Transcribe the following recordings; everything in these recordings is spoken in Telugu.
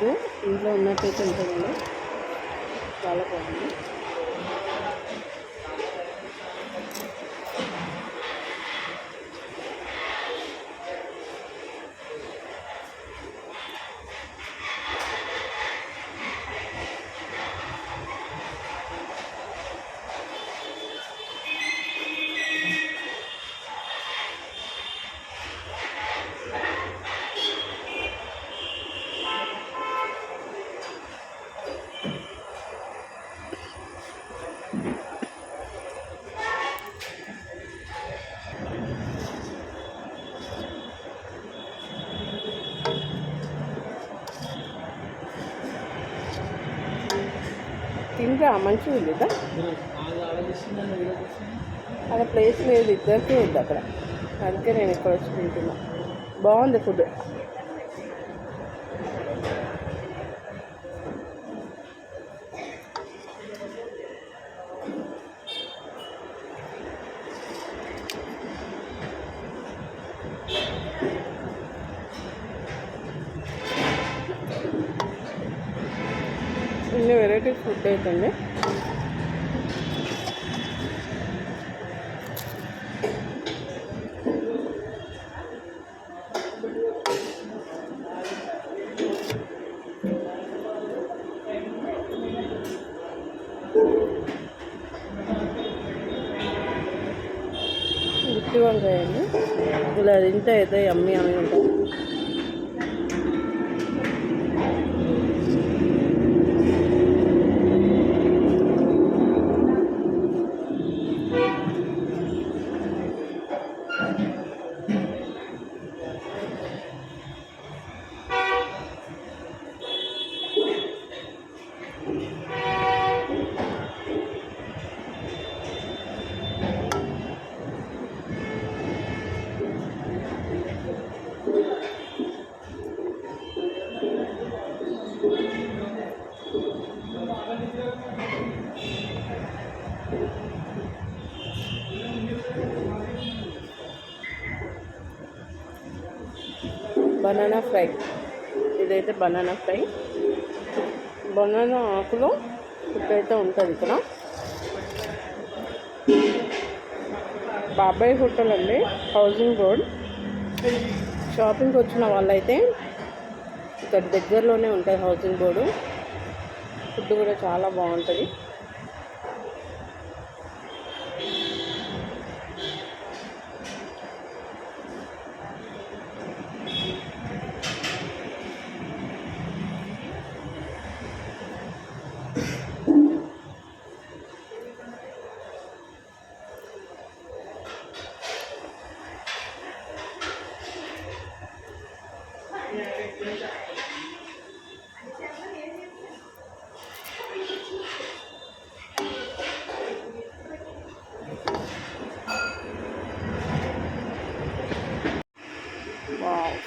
ఫుడ్ ఇంట్లో ఉన్నట్టయితే ఉంటుందండి. చాలా బాగుంది. తింటా మంచిగా ఉంది కదా? అక్కడ ప్లేస్ లేదు ఇద్దరికే ఉంది అక్కడ. అందుకే నేను ఇక్కడ వచ్చి తింటున్నా. బాగుంది ఫుడ్ ఇన్ని వెరైటీ ఫుడ్ అవుతుంది గుత్తి వంకాయ అండి ఇలా తింటే అయితే అమ్మి అమ్మి ఉంటుంది. Banana fry. ఇదైతే బనానా ఫ్రై. బనానా ఆకులో ఫుడ్ అయితే ఉంటుంది ఇక్కడ. బాబాయ్ హోటల్ అండి హౌసింగ్ రోడ్ షాపింగ్కి వచ్చిన వాళ్ళైతే ఇక్కడ దగ్గరలోనే ఉంటుంది హౌసింగ్ బోర్డు. ఫుడ్ కూడా చాలా బాగుంటుంది.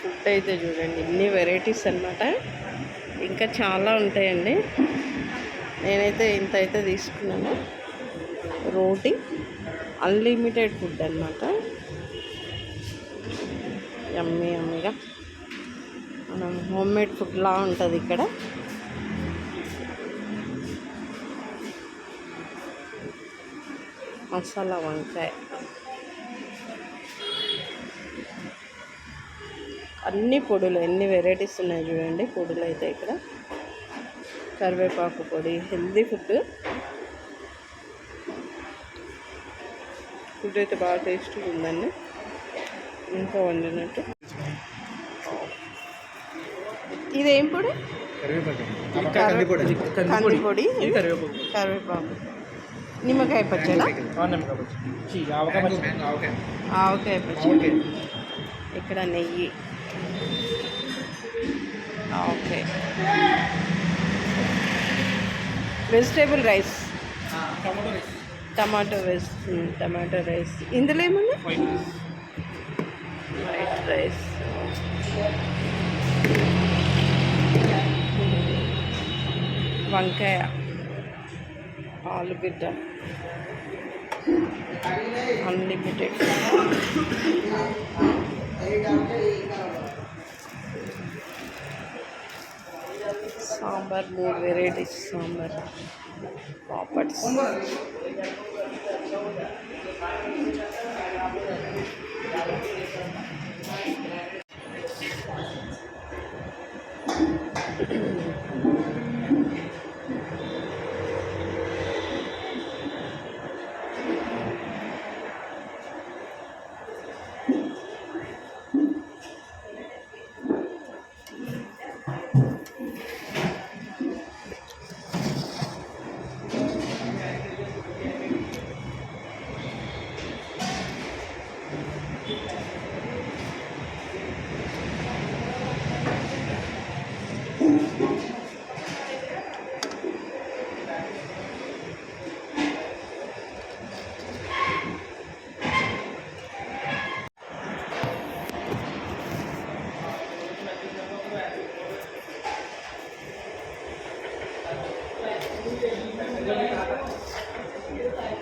ఫుడ్ అయితే చూడండి ఇన్ని వెరైటీస్ అన్నమాట. ఇంకా చాలా ఉంటాయండి. నేనైతే ఇంత అయితే తీసుకున్నాను. రోటీ అన్లిమిటెడ్ ఫుడ్ అనమాట యమ్మీ యమ్మీగా. మనం హోమ్ మేడ్ ఫుడ్ ఉంటుంది ఇక్కడ. మసాలా వంకాయ. అన్ని పొడులు ఎన్ని వెరైటీస్ ఉన్నాయి చూడండి. పొడులు అయితే ఇక్కడ. కరివేపాకు పొడి హెల్దీ ఫుడ్ ఫుడ్ అయితే బాగా టేస్ట్గా ఉందండి. ఇంకా వండినట్టు. ఇదేం పొడి? కంది పొడి కరివేపాకు. నిమ్మకాయ పచ్చడా? ఆవకాయ పచ్చడి. ఇక్కడ నెయ్యి. Okay vegetable rice. Tomato rice. Tomato rice. ఇందులో ఏముంది వైట్ రైస్. వంకాయ ఆలుగడ్డ అన్లిమిటెడ్ సాంబార్ మూడు వెరైటీస్ సాంబార్ పాపడ్స్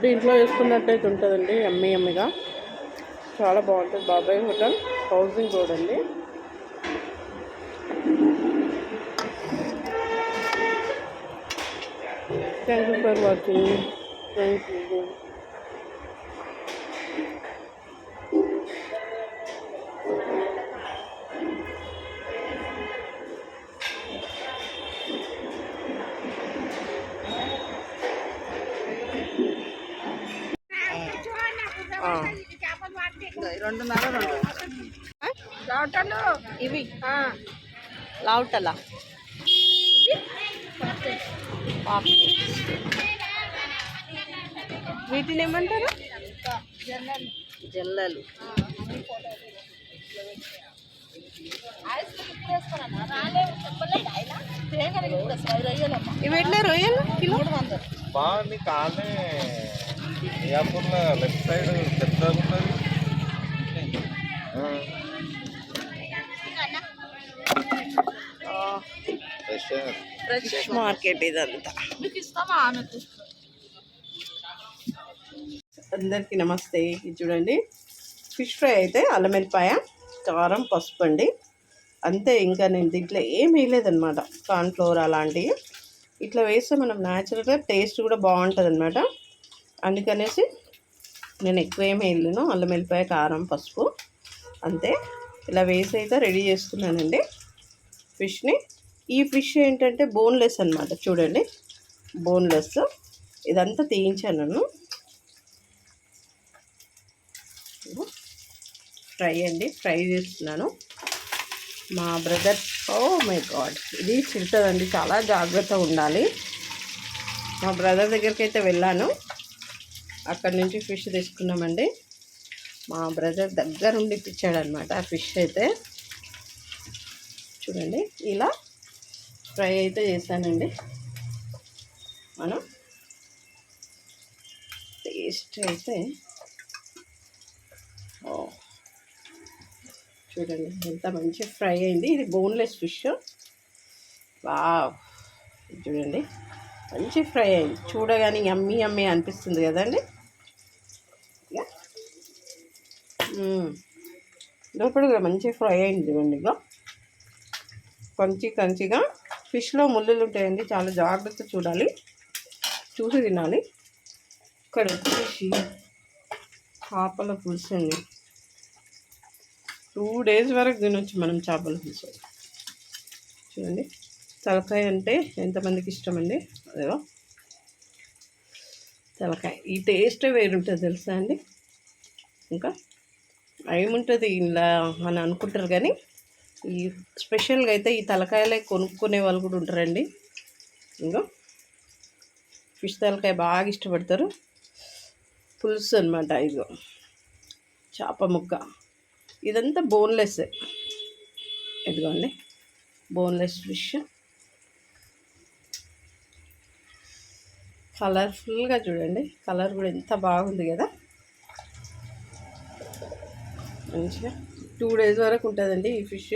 ఫుడ్ ఇంట్లో వేసుకున్నట్టయితే ఉంటుందండి ఎమ్మి ఎమ్మిగా. చాలా బాగుంటుంది. బాబాయ్ హోటల్ హౌసింగ్ రోడ్ అండి. Thank you for watching thank you ఇవి. ఆ, లావుటలా. వీటిని ఏమంటారు. జల్లలు. ఇవి ఎట్లా రొయ్యలు? కిలో. బాగుంది లెఫ్ట్ సైడ్ పెద్దగా ఫ్రెష్ మార్కెట్ ఇదంతా. అందరికీ నమస్తే. ఇది చూడండి. ఫిష్ ఫ్రై అయితే అల్లం వెల్లిపాయ కారం పసుపు అండి. అంతే ఇంకా నేను దీంట్లో ఏం వేయలేదన్నమాట. కార్న్ఫ్లోర్ అలాంటివి. ఇట్లా వేస్తే మనం న్యాచురల్గా టేస్ట్ కూడా బాగుంటుంది అనమాట అందుకనేసి నేను ఎక్కువ ఏం వేయలేను. అల్లం వెల్లిపాయ కారం పసుపు. అంతే. ఇలా వేసి అయితే రెడీ చేసుకున్నానండి ఫిష్ని ఈ ఫిష్ ఏంటంటే బోన్లెస్ అనమాట చూడండి. బోన్లెస్. ఇదంతా తీయించాను నన్ను ఫ్రై అండి. ఫ్రై చేస్తున్నాను. మా బ్రదర్ ఓ మై గాడ్. ఇది చిరుతుందండి. చాలా జాగ్రత్తగా ఉండాలి. మా బ్రదర్ దగ్గరికి అయితే వెళ్ళాను. అక్కడి నుంచి ఫిష్ తీసుకున్నామండి. మా బ్రదర్ దగ్గర ఉండి ఇప్పించాడనమాట ఆ ఫిష్ అయితే. చూడండి. ఇలా ఫ్రై అయితే చేశానండి. మనం టేస్ట్ అయితే చూడండి ఎంత మంచి ఫ్రై అయింది. ఇది బోన్లెస్ ఫిష్. వావ్ చూడండి మంచి ఫ్రై అయింది. చూడగానే యమ్మీ యమ్మీ అనిపిస్తుంది కదండి. ఇక లోపల కూడా మంచి ఫ్రై అయింది చూడండి ఇక కంచి కంచిగా ఫిష్లో ముళ్ళులు ఉంటాయండి చాలా జాగ్రత్త చూడాలి. చూసి తినాలి. ఇక్కడ వచ్చేసి చేపల పులుసు అండి. టూ డేస్ వరకు తినొచ్చు మనం చేపల పులుసు. చూడండి తలకాయ అంటే ఎంతమందికి ఇష్టం అండి? అదేవో. తలకాయ ఈ టేస్టే వేరుంటుంది తెలుసా అండి? ఇంకా ఏముంటుంది ఇలా అని అనుకుంటారు కానీ ఈ స్పెషల్గా అయితే ఈ తలకాయలే కొనుక్కునే వాళ్ళు కూడా ఉంటారండి. ఇంకా ఫిష్ తలకాయ బాగా ఇష్టపడతారు. పులుసు అనమాట ఇదిగో చేప ముక్క. ఇదంతా బోన్లెస్. ఇదిగోండి. Boneless fish. కలర్ఫుల్గా చూడండి. కలర్ కూడా ఎంత బాగుంది కదా. మంచిగా టూ డేస్ వరకు ఉంటుందండి ఈ ఫిష్.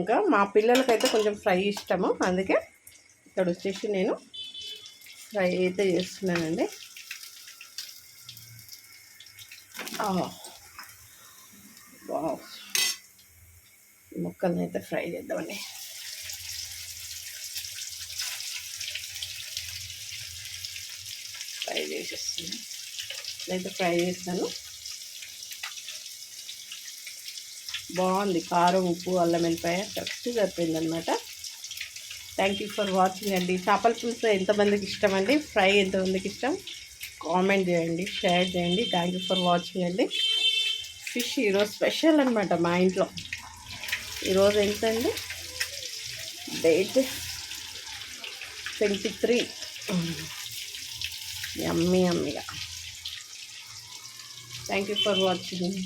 ఇంకా మా పిల్లలకైతే కొంచెం ఫ్రై ఇష్టము అందుకే ఇక్కడ వచ్చేసి నేను ఫ్రై అయితే చేస్తున్నానండి. వావ్. ముక్కల్ని అయితే ఫ్రై చేద్దామండి. ఫ్రై చేసేస్తాను ఇట్లయితే ఫ్రై చేస్తాను. బాగుంది. కారం ఉప్పు అల్లం వెల్లిపాయ కరెక్ట్ సరిపోయింది అనమాట థ్యాంక్ యూ ఫర్ వాచింగ్ అండి. చేపల పులుసు ఎంతమందికి ఇష్టం అండి? ఫ్రై ఎంతమందికి ఇష్టం? కామెంట్ చేయండి షేర్ చేయండి. థ్యాంక్ యూ ఫర్ వాచింగ్ అండి. ఫిష్ ఈరోజు స్పెషల్ అనమాట మా ఇంట్లో. ఈరోజు ఎంత అండి date twenty three. Yummy యమ్మీగా. Thank you for watching